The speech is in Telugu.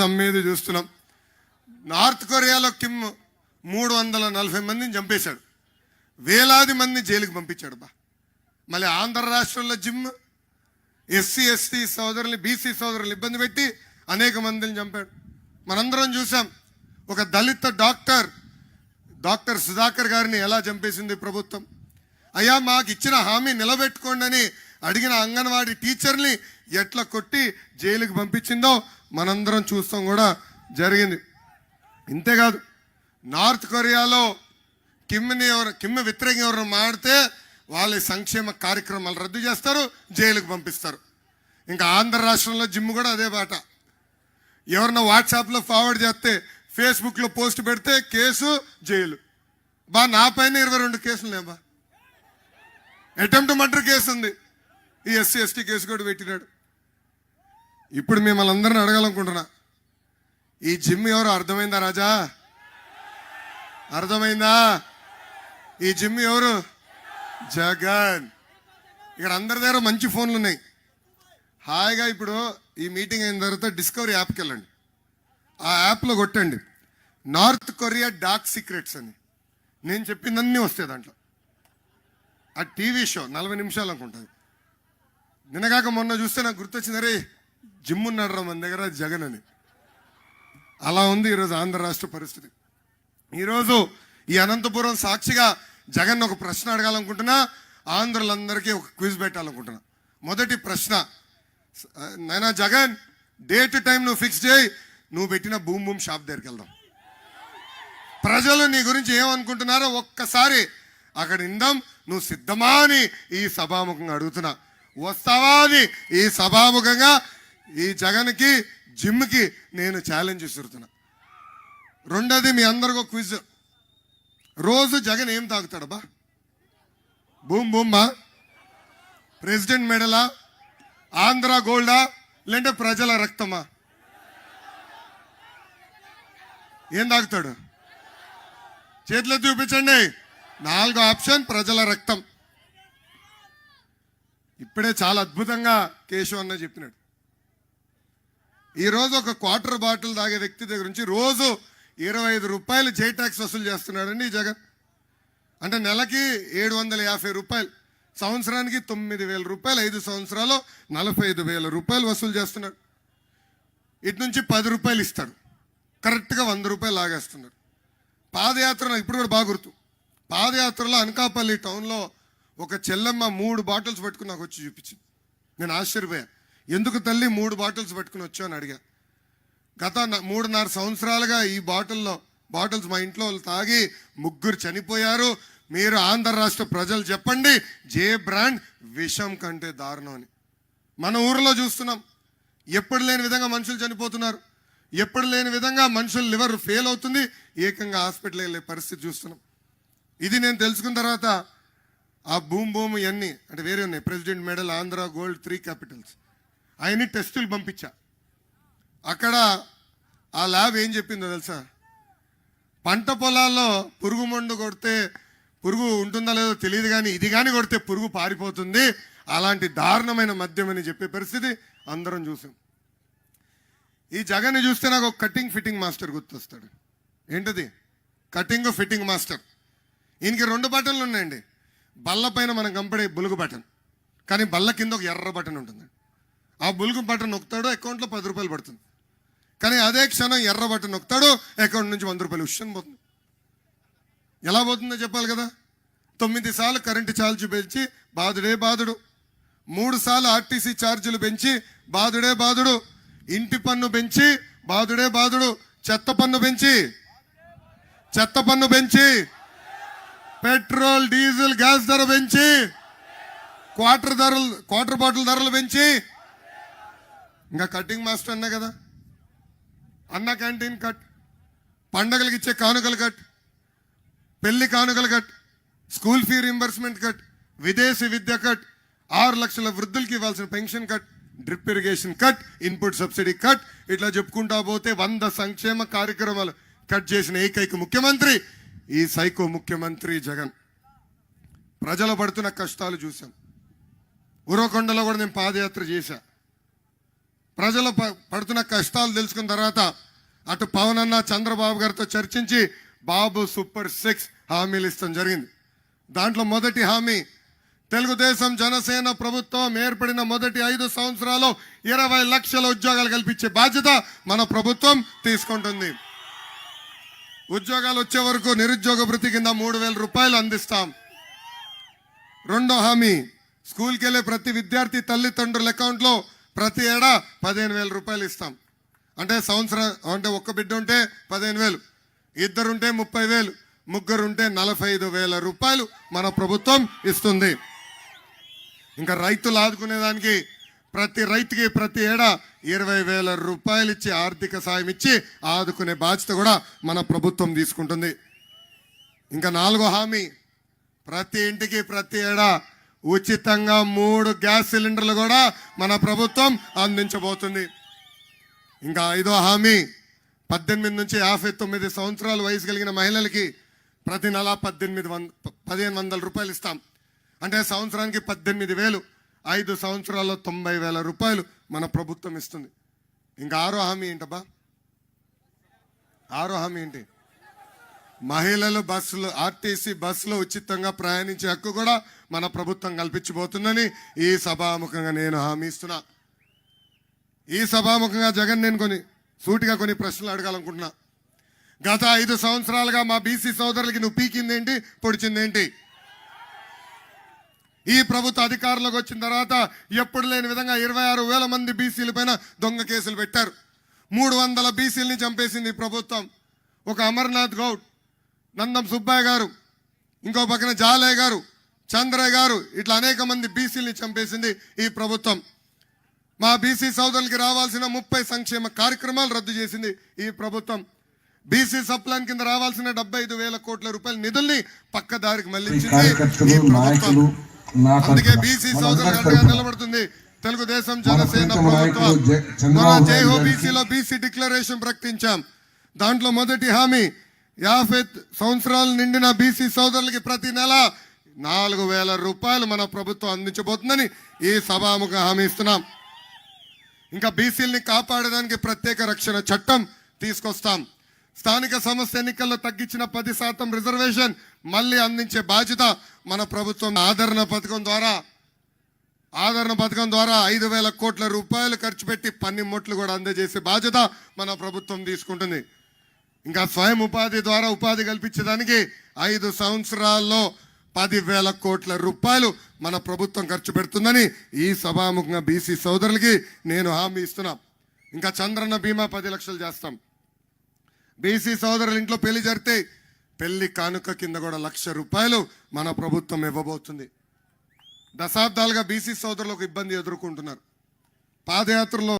అమ్మేది చూస్తున్నాం. నార్త్ కొరియాలో కిమ్ మూడు వందల నలభై మందిని చంపేశాడు. వేలాది మందిని జైలుకి పంపించాడు బా. మళ్ళీ ఆంధ్ర రాష్ట్రంలో జిమ్ ఎస్సీ ఎస్టీ సోదరులు బీసీ సోదరులు ఇబ్బంది పెట్టి అనేక మందిని చంపాడు. మనందరం చూసాం ఒక దళిత డాక్టర్ డాక్టర్ సుధాకర్ గారిని ఎలా చంపేసింది ప్రభుత్వం. అయ్యా మాకు ఇచ్చిన హామీ నిలబెట్టుకోండి అని అడిగిన అంగన్వాడీ టీచర్ని ఎట్లా కొట్టి జైలుకి పంపించిందో మనందరం చూస్తాం కూడా జరిగింది. ఇంతేకాదు నార్త్ కొరియాలో కిమ్ని ఎవరు కిమ్ వ్యతిరేకంగా ఎవరు మాడితే వాళ్ళ సంక్షేమ కార్యక్రమాలు రద్దు చేస్తారు జైలుకు పంపిస్తారు. ఇంకా ఆంధ్ర రాష్ట్రంలో జిమ్ కూడా అదే బాట. ఎవరన్నా వాట్సాప్లో ఫార్వర్డ్ చేస్తే ఫేస్బుక్లో పోస్ట్ పెడితే కేసు జైలు. బా నా పైన ఇరవై రెండు కేసులు లేబా అటెంప్ట్ మర్డర్ కేసు ఉంది. ఈ ఎస్సీ ఎస్టీ కేసు కూడా పెట్టినాడు. ఇప్పుడు మిమ్మల్ని అందరిని అడగాలనుకుంటున్నా. ఈ జిమ్ ఎవరు అర్థమైందా రాజా? అర్థమైందా? ఈ జిమ్ ఎవరు? జగన్. ఇక్కడ అందరి దగ్గర మంచి ఫోన్లు ఉన్నాయి. హాయిగా ఇప్పుడు ఈ మీటింగ్ అయిన తర్వాత డిస్కవరీ యాప్కి వెళ్ళండి. ఆ యాప్లో కొట్టండి. నార్త్ కొరియా డార్క్ సీక్రెట్స్ అని. నేను చెప్పిందన్నీ వస్తాయి దాంట్లో. ఆ టీవీ షో నలభై నిమిషాలు అనుకుంటుంది నిన్నగాక మొన్న చూస్తే నాకు గుర్తొచ్చింది రే జిమ్ ఉన్నాడు మన దగ్గర జగన్ అని. అలా ఉంది ఈరోజు ఆంధ్ర రాష్ట్ర పరిస్థితి. ఈరోజు ఈ అనంతపురం సాక్షిగా జగన్ ఒక ప్రశ్న అడగాలనుకుంటున్నా ఆంధ్రులందరికీ ఒక క్విజ్ పెట్టాలనుకుంటున్నా. మొదటి ప్రశ్న నాయనా జగన్ డేట్ టైం నువ్వు ఫిక్స్ చేయి నువ్వు పెట్టిన భూమి భూమి షాప్ దగ్గరికి వెళ్దాం. ప్రజలు నీ గురించి ఏమనుకుంటున్నారో ఒక్కసారి అక్కడ ఇందాం నువ్వు సిద్ధమా అని ఈ సభాముఖంగా అడుగుతున్నా. వస్తావా అని ఈ సభాముఖంగా ఈ జగన్కి జిమ్కి నేను ఛాలెంజ్ విసురుతున్నా. రెండోది మీ అందరికి ఒక క్విజ్. రోజు జగన్ ఏం తాగుతాడబ్బా బూమ్ బూమ్మా? ప్రెసిడెంట్ మెడలా? ఆంధ్ర గోల్డా? లేదంటే ప్రజల రక్తమా? ఏం తాగుతాడు? చేతిలో చూపించండి. నాలుగో ఆప్షన్ ప్రజల రక్తం. ఇప్పుడే చాలా అద్భుతంగా కేశవ్ అన్న చెప్పినాడు. ఈరోజు ఒక క్వార్టర్ బాటిల్ తాగే వ్యక్తి దగ్గర నుంచి రోజు ఇరవై ఐదు రూపాయలు జై ట్యాక్స్ వసూలు చేస్తున్నాడండి ఈ జగన్. అంటే నెలకి ఏడు వందల యాభై రూపాయలు సంవత్సరానికి తొమ్మిది వేల రూపాయలు ఐదు సంవత్సరాలు నలభై ఐదు వేల రూపాయలు వసూలు చేస్తున్నాడు. ఇటు నుంచి పది రూపాయలు ఇస్తాడు. కరెక్ట్గా వంద రూపాయలు లాగేస్తున్నాడు. పాదయాత్ర నాకు ఇప్పుడు కూడా బాగా గుర్తు. పాదయాత్రలో అనకాపల్లి టౌన్లో ఒక చెల్లెమ్మ మూడు బాటిల్స్ పట్టుకుని నాకు వచ్చి చూపించింది. నేను ఆశ్చర్యపోయాను. ఎందుకు తల్లి మూడు బాటిల్స్ పట్టుకుని వచ్చావు అని అడిగా. గత మూడున్నర సంవత్సరాలుగా ఈ బాటిల్లో బాటిల్స్ మా ఇంట్లో వాళ్ళు తాగి ముగ్గురు చనిపోయారు. మీరు ఆంధ్ర రాష్ట్ర ప్రజలు చెప్పండి జే బ్రాండ్ విషం కంటే దారుణం అని. మన ఊరిలో చూస్తున్నాం. ఎప్పుడు లేని విధంగా మనుషులు చనిపోతున్నారు. ఎప్పుడు లేని విధంగా మనుషుల లివర్ ఫెయిల్ అవుతుంది. ఏకంగా హాస్పిటల్ వెళ్ళే పరిస్థితి చూస్తున్నాం. ఇది నేను తెలుసుకున్న తర్వాత ఆ భూమి భూమి ఇవన్నీ అంటే వేరే ఉన్నాయి. President medal Andhra gold three capitals. ఆయన్ని టెస్టులు పంపించా. అక్కడ ఆ ల్యాబ్ ఏం చెప్పిందో తెలుసా? పంట పొలాల్లో పురుగు మందు కొడితే పురుగు ఉంటుందో లేదో తెలియదు కానీ ఇది కానీ కొడితే పురుగు పారిపోతుంది. అలాంటి దారుణమైన మద్యం అని చెప్పే పరిస్థితి అందరం చూసాం. ఈ జగన్ని చూస్తే నాకు ఒక కటింగ్ ఫిట్టింగ్ మాస్టర్ గుర్తొస్తాడు. ఏంటది? కటింగ్ ఫిట్టింగ్ మాస్టర్ ఈయనకి రెండు బటన్లు ఉన్నాయండి. బల్ల పైన మనం కంపడే బులుగు బటన్. కానీ బల్ల కింద ఒక ఎర్ర బటన్ ఉంటుంది. ఆ బులుగు బటన్ నొక్కుతాడు అకౌంట్లో పది రూపాయలు పడుతుంది. కానీ అదే క్షణం ఎర్ర బటన్ నొక్కుతాడు అకౌంట్ నుంచి వంద రూపాయలు ఉష్యం పోతుంది. ఎలా పోతుందో చెప్పాలి కదా? తొమ్మిది సార్లు కరెంటు ఛార్జ్ పెంచి బాధుడే బాధుడు. మూడు సార్లు ఆర్టీసీ ఛార్జీలు పెంచి బాధుడే బాధుడు. ఇంటి పన్ను పెంచి బాధుడే బాధుడు. చెత్త పన్ను పెంచి చెత్త పన్ను పెంచి పెట్రోల్ డీజిల్ గ్యాస్ ధర పెంచి క్వార్టర్ ధరలు క్వార్టర్ బాటిల్ ధరలు పెంచి ఇంకా కటింగ్ మాస్టర్ అన్నా కదా? అన్న క్యాంటీన్ కట్. పండగలకు ఇచ్చే కానుకలు కట్. పెళ్ళి కానుకలు cut. School fee reimbursement cut. విదేశీ విద్య కట్. ఆరు లక్షల వృద్ధులకి ఇవ్వాల్సిన pension cut. Drip irrigation cut. Input subsidy cut. ఇట్లా చెప్పుకుంటా పోతే వంద సంక్షేమ కార్యక్రమాలు కట్ చేసిన ఏకైక ముఖ్యమంత్రి ఈ సైకో ముఖ్యమంత్రి జగన్. ప్రజలు పడుతున్న కష్టాలు చూశాం. ఉరవకొండలో కూడా నేను పాదయాత్ర చేశా. ప్రజలు పడుతున్న కష్టాలు తెలుసుకున్న తర్వాత అటు పవన్ అన్న చంద్రబాబు గారితో చర్చించి బాబు సూపర్ సిక్స్ హామీలు ఇస్తాం జరిగింది. దాంట్లో మొదటి హామీ తెలుగుదేశం జనసేన ప్రభుత్వం ఏర్పడిన మొదటి ఐదు సంవత్సరాలు ఇరవై లక్షల ఉద్యోగాలు కల్పించే బాధ్యత మన ప్రభుత్వం తీసుకుంటుంది. ఉద్యోగాలు వచ్చే వరకు నిరుద్యోగ వృత్తి కింద మూడు వేల రూపాయలు అందిస్తాం. రెండో హామీ స్కూల్కి వెళ్ళే ప్రతి విద్యార్థి తల్లిదండ్రుల అకౌంట్లో ప్రతి ఏడా పదిహేను వేల రూపాయలు ఇస్తాం. అంటే సంవత్సరం అంటే ఒక్క బిడ్డ ఉంటే పదిహేను వేలు ఇద్దరుంటే ముప్పై వేలు ముగ్గురుంటే నలభై ఐదు వేల రూపాయలు మన ప్రభుత్వం ఇస్తుంది. ఇంకా రైతులు ఆదుకునేదానికి ప్రతి రైతుకి ప్రతి ఏడా ఇరవై వేల రూపాయలు ఇచ్చి ఆర్థిక సాయం ఇచ్చి ఆదుకునే బాధ్యత కూడా మన ప్రభుత్వం తీసుకుంటుంది. ఇంకా నాలుగో హామీ ప్రతి ఇంటికి ప్రతి ఏడా ఉచితంగా మూడు గ్యాస్ సిలిండర్లు కూడా మన ప్రభుత్వం అందించబోతుంది. ఇంకా ఐదో హామీ పద్దెనిమిది నుంచి యాభై తొమ్మిది సంవత్సరాల వయసు కలిగిన మహిళలకి ప్రతి నెల పద్దెనిమిది వంద పదిహేను వందల రూపాయలు ఇస్తాం. అంటే సంవత్సరానికి పద్దెనిమిది వేలు ఐదు సంవత్సరాల్లో తొంభై వేల రూపాయలు మన ప్రభుత్వం ఇస్తుంది. ఇంకా ఆరో హామీ ఏంటబ్బా? ఆరో హామీ ఏంటి? మహిళలు బస్సులు ఆర్టీసీ బస్సులో ఉచితంగా ప్రయాణించే హక్కు కూడా మన ప్రభుత్వం కల్పించబోతుందని ఈ సభాముఖంగా నేను హామీ ఇస్తున్నా. ఈ సభాముఖంగా జగన్ నేను కొన్ని సూటిగా కొన్ని ప్రశ్నలు అడగాలనుకుంటున్నా. గత ఐదు సంవత్సరాలుగా మా బీసీ సోదరులకి నువ్వు పీకిందేంటి పొడిచిందేంటి? ఈ ప్రభుత్వ అధికారంలోకి వచ్చిన తర్వాత ఎప్పుడు లేని విధంగా ఇరవై ఆరు వేల మంది బీసీల పైన దొంగ కేసులు పెట్టారు. మూడు వందల బీసీలని చంపేసింది ప్రభుత్వం. ఒక అమర్నాథ్ గౌడ్ నందం సుబ్బయ్య గారు ఇంకో పక్కన జాలయ్య గారు చంద్రయ్య గారు ఇట్లా అనేక మంది బీసీలని చంపేసింది ఈ ప్రభుత్వం. మా బీసీ సోదరులకి రావాల్సిన ముప్పై సంక్షేమ కార్యక్రమాలు రద్దు చేసింది ఈ ప్రభుత్వం. బీసీ సప్లాన్ కింద రావాల్సిన డెబ్బై ఐదు వేల కోట్ల రూపాయల నిధుల్ని పక్క దారికి కార్యకర్తలు ఈ ప్రభుత్వం అందుకే బీసీ సోదరులు నిలబడుతుంది తెలుగుదేశం జనసేన ప్రభుత్వం. జ- మన హో బీసీలో బీసీ డిక్లరేషన్ ప్రకటించాం. దాంట్లో మొదటి హామీ యాభై సంవత్సరాలు నిండిన బీసీ సోదరులకి ప్రతి నెల నాలుగు వేల రూపాయలు మన ప్రభుత్వం అందించబోతుందని ఈ సభాముఖ హామీ ఇస్తున్నాం. ఇంకా బీసీలని కాపాడడానికి ప్రత్యేక రక్షణ చట్టం తీసుకొస్తాం. స్థానిక సంస్థ ఎన్నికల్లో తగ్గించిన పది శాతం రిజర్వేషన్ మళ్ళీ అందించే బాధ్యత మన ప్రభుత్వం ఆదరణ పథకం ద్వారా ఆదరణ పథకం ద్వారా ఐదు వేల కోట్ల రూపాయలు ఖర్చు పెట్టి పన్నిముట్లు కూడా అందజేసే బాధ్యత మన ప్రభుత్వం తీసుకుంటుంది. ఇంకా స్వయం ఉపాధి ద్వారా ఉపాధి కల్పించడానికి ఐదు సంవత్సరాల్లో పదివేల కోట్ల రూపాయలు మన ప్రభుత్వం ఖర్చు పెడుతుందని ఈ సభాముఖంగా బీసీ సోదరులకి నేను హామీ ఇస్తున్నా. ఇంకా చంద్రన్న బీమా పది లక్షలు చేస్తాం. బీసీ సోదరుల ఇంట్లో పెళ్ళి జరిగితే పెళ్ళి కానుక కింద కూడా లక్ష రూపాయలు మన ప్రభుత్వం ఇవ్వబోతుంది. దశాబ్దాలుగా బీసీ సోదరులు ఒక ఇబ్బంది ఎదుర్కొంటున్నారు. పాదయాత్రలో